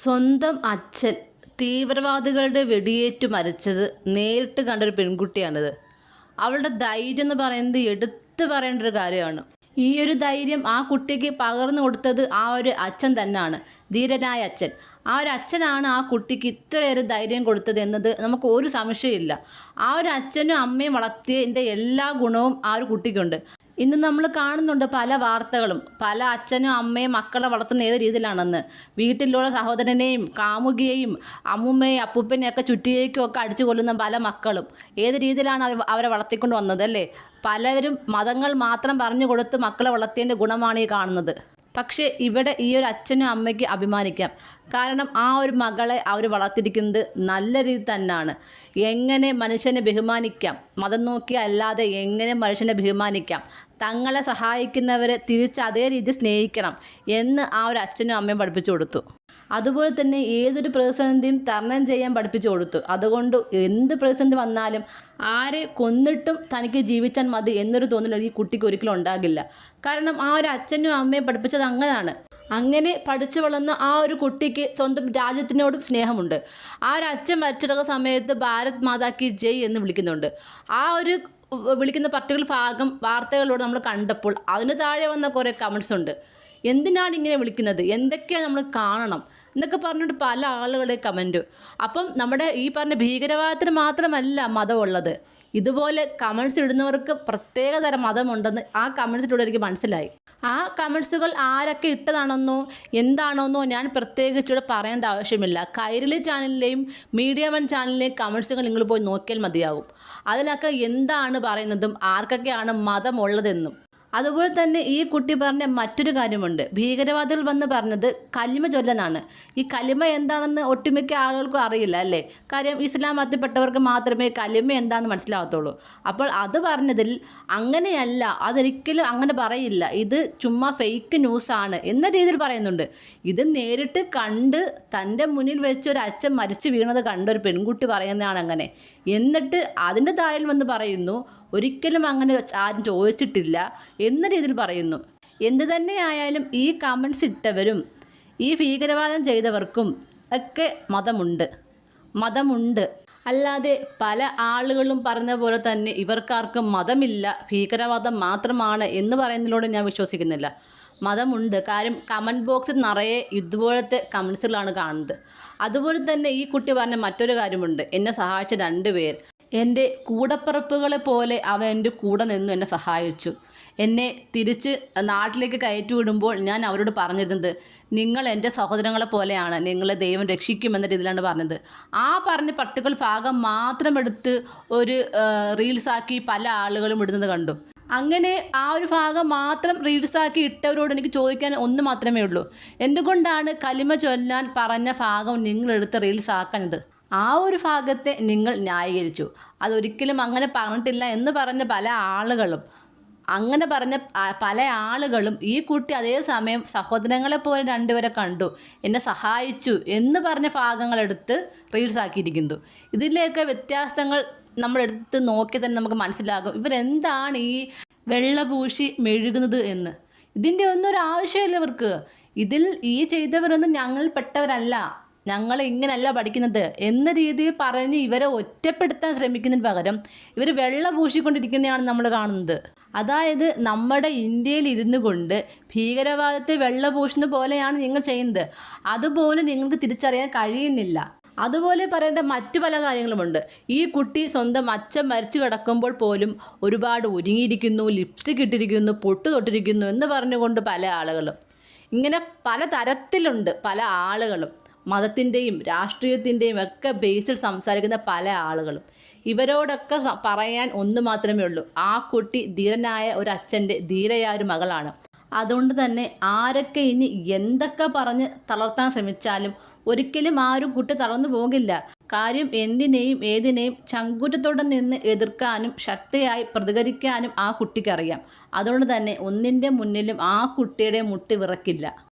സ്വന്തം അച്ഛൻ തീവ്രവാദികളുടെ വെടിയേറ്റ് മരിച്ചത് നേരിട്ട് കണ്ടൊരു പെൺകുട്ടിയാണിത്. അവളുടെ ധൈര്യം എന്ന് പറയുന്നത് എടുത്തു പറയേണ്ട ഒരു കാര്യമാണ്. ഈ ഒരു ധൈര്യം ആ കുട്ടിക്ക് പകർന്നു കൊടുത്തത് ആ ഒരു അച്ഛൻ തന്നെയാണ് ധീരനായ അച്ഛൻ. ആ ഒരു അച്ഛനാണ് ആ കുട്ടിക്ക് ഇത്രയേറെ ധൈര്യം കൊടുത്തത് എന്നത് നമുക്ക് ഒരു സംശയമില്ല ആ ഒരു അച്ഛനും അമ്മയും വളർത്തിയതിന്റെ എല്ലാ ഗുണവും ആ ഒരു കുട്ടിക്കുണ്ട്. ഇന്ന് നമ്മൾ കാണുന്നുണ്ട് പല വാർത്തകളും. പല അച്ഛനും അമ്മയും മക്കളെ വളർത്തുന്ന ഏത് രീതിയിലാണെന്ന്. വീട്ടിലുള്ള സഹോദരനെയും കാമുകിയെയും അമ്മുമ്മയും അപ്പൂപ്പനെയും ഒക്കെ ചുറ്റിയേക്കും ഒക്കെ അടിച്ചു കൊല്ലുന്ന പല മക്കളും. ഏത് രീതിയിലാണ് അവർ അവരെ വളർത്തിക്കൊണ്ട് വന്നത് അല്ലേ? പലവരും മതങ്ങൾ മാത്രം പറഞ്ഞു കൊടുത്ത് മക്കളെ വളർത്തിയതിന്റെ ഗുണമാണ് ഈ കാണുന്നത്. പക്ഷേ ഇവിടെ ഈ ഒരു അച്ഛനും അമ്മയ്ക്ക് അഭിമാനിക്കാം. കാരണം ആ ഒരു മകളെ അവർ വളർത്തിയിരിക്കുന്നത് നല്ല രീതി തന്നെയാണ് എങ്ങനെ മനുഷ്യനെ ബഹുമാനിക്കാം? മതം നോക്കി അല്ലാതെ എങ്ങനെ മനുഷ്യനെ ബഹുമാനിക്കാം? തങ്ങളെ സഹായിക്കുന്നവരെ തിരിച്ച് അതേ രീതിയിൽ സ്നേഹിക്കണം എന്ന് ആ ഒരു അച്ഛനും അമ്മയും പഠിപ്പിച്ചു കൊടുത്തു. അതുപോലെ തന്നെ ഏതൊരു പ്രതിസന്ധിയും തരണം ചെയ്യാൻ പഠിപ്പിച്ചു കൊടുത്തു. അതുകൊണ്ട് എന്ത് പ്രതിസന്ധി വന്നാലും ആരെ കൊന്നിട്ടും തനിക്ക് ജീവിച്ചാൽ മതി എന്നൊരു തോന്നൽ ഈ കുട്ടിക്ക് ഒരിക്കലും ഉണ്ടാകില്ല. കാരണം ആ ഒരു അച്ഛനും അമ്മയും പഠിപ്പിച്ചത് അങ്ങനെയാണ്. അങ്ങനെ പഠിച്ചു വളർന്ന ആ ഒരു കുട്ടിക്ക് സ്വന്തം രാജ്യത്തിനോടും സ്നേഹമുണ്ട്. ആ ഒരു അച്ഛൻ മരിച്ചിടുന്ന സമയത്ത് ഭാരത് മാതാ കി ജയ് എന്ന് വിളിക്കുന്നുണ്ട്. ആ ഒരു വിളിക്കുന്ന പർട്ടിക്കുലർ ഭാഗം വാർത്തകളിലൂടെ നമ്മൾ കണ്ടപ്പോൾ അതിന് താഴെ വന്ന കുറേ കമൻസ് ഉണ്ട്. എന്തിനാണ് ഇങ്ങനെ വിളിക്കുന്നത്? എന്തൊക്കെയാണ് നമ്മൾ കാണണം? എന്നൊക്കെ പറഞ്ഞിട്ട് പല ആളുകളുടെ കമന്റ് അപ്പം നമ്മുടെ ഈ പറഞ്ഞ ഭീകരവാദത്തിന് മാത്രമല്ല മതമുള്ളത്. ഇതുപോലെ കമൻസ് ഇടുന്നവർക്ക് പ്രത്യേക തരം മതമുണ്ടെന്ന് ആ കമൻസിലൂടെ എനിക്ക് മനസ്സിലായി. ആ കമൻസുകൾ ആരൊക്കെ ഇട്ടതാണെന്നോ എന്താണെന്നോ ഞാൻ പ്രത്യേകിച്ചിവിടെ പറയേണ്ട ആവശ്യമില്ല. കൈരളി ചാനലിലെയും മീഡിയ വൺ ചാനലിലെയും കമൻസുകൾ നിങ്ങൾ പോയി നോക്കിയാൽ മതിയാകും. അതിലൊക്കെ എന്താണ് പറയുന്നതും ആർക്കൊക്കെയാണ് മതമുള്ളതെന്നും. അതുപോലെ തന്നെ ഈ കുട്ടി പറഞ്ഞ മറ്റൊരു കാര്യമുണ്ട്. ഭീകരവാദികൾ വന്ന് പറഞ്ഞത് കലിമ ചൊല്ലനാണ്. ഈ കലിമ എന്താണെന്ന് ഒട്ടുമിക്ക ആളുകൾക്കും അറിയില്ല അല്ലേ? കാര്യം ഇസ്ലാം മതത്തിൽപ്പെട്ടവർക്ക് മാത്രമേ കലിമ എന്താണെന്ന് മനസ്സിലാകത്തുള്ളൂ അപ്പോൾ അത് പറഞ്ഞതിൽ അങ്ങനെയല്ല അതൊരിക്കലും അങ്ങനെ പറയില്ല. ഇത് ചുമ്മാ ഫേക്ക് ന്യൂസാണ് എന്ന രീതിയിൽ പറയുന്നുണ്ട്. ഇത് നേരിട്ട് കണ്ട് തന്റെ മുന്നിൽ വെച്ച് ഒരു അച്ഛൻ മരിച്ചു വീണത് കണ്ട ഒരു പെൺകുട്ടി പറയുന്നതാണ് അങ്ങനെ. എന്നിട്ട് അതിന്റെ താഴിൽ വന്ന് പറയുന്നു ഒരിക്കലും അങ്ങനെ ആരും ചോദിച്ചിട്ടില്ല എന്ന രീതിയിൽ പറയുന്നു. എന്ത് തന്നെയായാലും ഈ കമൻസ് ഇട്ടവരും ഈ ഭീകരവാദം ചെയ്തവർക്കും ഒക്കെ മതമുണ്ട്. മതമുണ്ട്. അല്ലാതെ പല ആളുകളും പറഞ്ഞ പോലെ തന്നെ ഇവർക്കാർക്കും മതമില്ല. ഭീകരവാദം മാത്രമാണ് എന്ന് പറയുന്നതിലൂടെ ഞാൻ വിശ്വസിക്കുന്നില്ല. മതമുണ്ട്. കാര്യം കമന്റ് ബോക്സിൽ നിറയെ ഇതുപോലത്തെ കമൻസുകളാണ് കാണുന്നത്. അതുപോലെ തന്നെ ഈ കുട്ടി പറഞ്ഞ മറ്റൊരു കാര്യമുണ്ട്. എന്നെ സഹായിച്ച രണ്ട് പേർ. എന്റെ കൂടപ്പിറപ്പുകളെ പോലെ അവൻ എന്റെ കൂടെ നിന്നു എന്നെ സഹായിച്ചു. എന്നെ തിരിച്ച് നാട്ടിലേക്ക് കയറ്റി വിടുമ്പോൾ ഞാൻ അവരോട് പറഞ്ഞിരുന്നത് നിങ്ങൾ എന്റെ സഹോദരങ്ങളെ പോലെയാണ്. നിങ്ങളെ ദൈവം രക്ഷിക്കുമെന്ന രീതിയിലാണ് പറഞ്ഞത്. ആ പറഞ്ഞ പർട്ടിക്കുലർ ഭാഗം മാത്രം എടുത്ത് ഒരു റീൽസാക്കി പല ആളുകളും ഇടുന്നത് കണ്ടു. അങ്ങനെ ആ ഒരു ഭാഗം മാത്രം റീൽസാക്കി ഇട്ടവരോട് എനിക്ക് ചോദിക്കാൻ ഒന്ന് മാത്രമേ ഉള്ളൂ. എന്തുകൊണ്ടാണ് കലിമ ചൊല്ലാൻ പറഞ്ഞ ഭാഗം നിങ്ങളെടുത്ത് ആക്കണത്? ആ ഒരു ഭാഗത്തെ നിങ്ങൾ ന്യായീകരിച്ചു. അതൊരിക്കലും അങ്ങനെ പറഞ്ഞിട്ടില്ല എന്ന് പറഞ്ഞ പല ആളുകളും അങ്ങനെ പറഞ്ഞ പല ആളുകളും ഈ കുട്ടി അതേ സമയം സഹോദരങ്ങളെ പോലെ രണ്ടുപേരെ കണ്ടു. എന്നെ സഹായിച്ചു എന്ന് പറഞ്ഞ ഭാഗങ്ങളെടുത്ത് റീൽസ് ആക്കിയിരിക്കുന്നു. ഇതിലേക്ക് വ്യത്യാസങ്ങൾ നമ്മളെടുത്ത് നോക്കി തന്നെ നമുക്ക് മനസ്സിലാകും. ഇവരെന്താണ് ഈ വെള്ളപൂശി മെഴുകുന്നത് എന്ന്. ഇതിന്റെ ഒന്നും ഒരു ആവശ്യമില്ല ഇവർക്ക്. ഇതിൽ ഈ ചെയ്തവരൊന്നും ഞങ്ങൾ പെട്ടവരല്ല. ഞങ്ങൾ ഇങ്ങനെയല്ല പഠിക്കുന്നത് എന്ന രീതിയിൽ പറഞ്ഞ് ഇവരെ ഒറ്റപ്പെടുത്താൻ ശ്രമിക്കുന്നതിന് പകരം ഇവർ വെള്ള പൂശിക്കൊണ്ടിരിക്കുന്നതാണ് നമ്മൾ കാണുന്നത്. അതായത് നമ്മുടെ ഇന്ത്യയിൽ ഇരുന്നു കൊണ്ട് ഭീകരവാദത്തെ വെള്ള പൂശുന്ന പോലെയാണ് നിങ്ങൾ ചെയ്യുന്നത്. അതുപോലെ നിങ്ങൾക്ക് തിരിച്ചറിയാൻ കഴിയുന്നില്ല. അതുപോലെ പറയേണ്ട മറ്റു പല കാര്യങ്ങളുമുണ്ട്. ഈ കുട്ടി സ്വന്തം അച്ഛൻ മരിച്ചു കിടക്കുമ്പോൾ പോലും ഒരുപാട് ഒരുങ്ങിയിരിക്കുന്നു ലിപ്സ്റ്റിക് ഇട്ടിരിക്കുന്നു പൊട്ട് തൊട്ടിരിക്കുന്നു എന്ന് പറഞ്ഞുകൊണ്ട് പല ആളുകളും. ഇങ്ങനെ പല തരത്തിലുണ്ട് പല ആളുകളും. മതത്തിന്റെയും രാഷ്ട്രീയത്തിന്റെയും ഒക്കെ ബേസിൽ സംസാരിക്കുന്ന പല ആളുകളും. ഇവരോടൊക്കെ പറയാൻ ഒന്ന് മാത്രമേ ഉള്ളൂ. ആ കുട്ടി ധീരനായ ഒരു അച്ഛന്റെ ധീരയായ ഒരു മകളാണ്. അതുകൊണ്ട് തന്നെ ആരൊക്കെ ഇനി എന്തൊക്കെ പറഞ്ഞ് തളർത്താൻ ശ്രമിച്ചാലും ഒരിക്കലും ആ ഒരു കുട്ടി തളർന്നു പോകില്ല. കാര്യം എന്തിനേയും ഏതിനേയും ചങ്കൂറ്റത്തോടെ നിന്ന് എതിർക്കാനും ശക്തിയായി പ്രതികരിക്കാനും ആ കുട്ടിക്കറിയാം. അതുകൊണ്ട് തന്നെ ഒന്നിന്റെ മുന്നിലും ആ കുട്ടിയുടെ മുട്ടി വിറക്കില്ല.